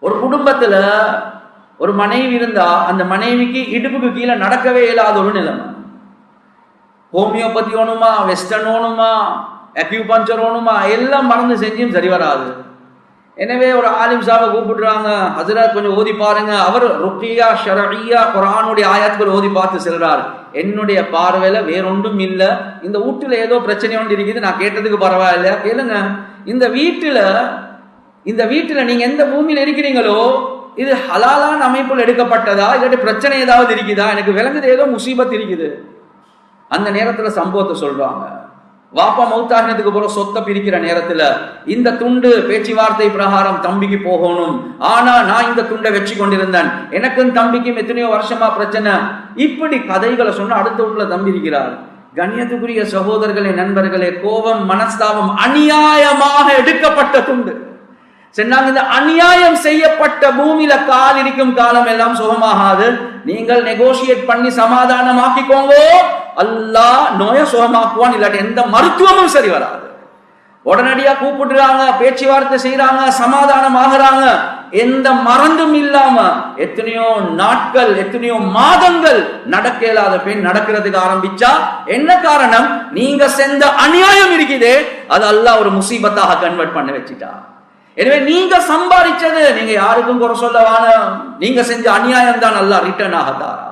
ஒரு குடும்பத்துல ஒரு மனைவி இருந்தா அந்த மனைவிக்கு இடுப்புக்கு கீழே நடக்கவே இயலாத ஒரு நிலைமை. ஹோமியோபதி ஓணுமா வெஸ்டர்ன் ஓணுமா அக்யூபஞ்சர் ஓணுமா எல்லாம் மறந்து செஞ்சும் சரி வராது. எனவே ஒரு ஆலிம் சாபை கூப்பிடுறாங்க ஹசரத் கொஞ்சம் ஓதி பாருங்க. அவர் ருக்கியா ஷரஇயா குரானுடைய ஆயாத்துக்கள் ஓதி பார்த்து செல்றாரு. என்னுடைய பார்வையில வேறொன்றும் இல்லை. இந்த வீட்டுல ஏதோ பிரச்சனை ஒன்று இருக்குது. நான் கேட்டதுக்கு பரவாயில்ல கேளுங்க. இந்த வீட்டுல இந்த வீட்டில் நீங்க எந்த பூமியில் இருக்கிறீங்களோ இது ஹலாலான அமைப்பில் எடுக்கப்பட்டதா? இல்லாட்டி பிரச்சனை ஏதாவது இருக்குதா? எனக்கு விளங்குது ஏதோ முசீபத் இருக்குது. அந்த நேரத்தில் சம்பவத்தை சொல்றாங்க. வாப்பா மௌத்தாகினதுக்கு போற சொத்தை பிரிக்கிற நேரத்துல இந்த துண்டு பேச்சுவார்த்தை பிரகாரம் தம்பிக்கு போகணும். ஆனா நான் இந்த துண்டை வச்சு கொண்டிருந்தேன். எனக்கும் தம்பிக்கும் எத்தனையோ வருஷமா பிரச்சனை. இப்படி கதைகளை சொன்னா அடுத்த வீட்டுல தம்பி இருக்கிறார். கண்ணியத்துக்குரிய சகோதரர்களே நண்பர்களே கோபம் மனஸ்தாபம் அநியாயமாக எடுக்கப்பட்ட துண்டு. சென்னாங்க இந்த அநியாயம் செய்யப்பட்ட பூமியில கால் இருக்கும் காலம் எல்லாம் சுகமாகாது. நீங்கள் நெகோசியேட் பண்ணி சமாதானமாக்கிக்கோங்க. அல்லாஹ் நோய சுகமாக்குவான் இல்லாட்டி எந்த மருத்துவமும் சரி வராது. உடனடியா கூப்பிடுறாங்க பேச்சுவார்த்தை செய்யறாங்க சமாதானம் ஆகுறாங்க எந்த மறந்தும் இல்லாம எத்தனையோ நாட்கள் எத்தனையோ மாதங்கள் நடக்க இயலாத பெண் நடக்கிறதுக்கு ஆரம்பிச்சா என்ன காரணம்? நீங்க செஞ்ச அநியாயம் இருக்குதே. அது அல்லாஹ் ஒரு முசீபத்தாக கன்வெர்ட் பண்ண வச்சுட்டா. எனவே நீங்க சம்பாதிச்சது நீங்க யாருக்கும் குறை சொல்ல வேணாம். நீங்க செஞ்ச அநியாயம் தான் நல்லா ரிட்டர்ன் ஆகத்தாரா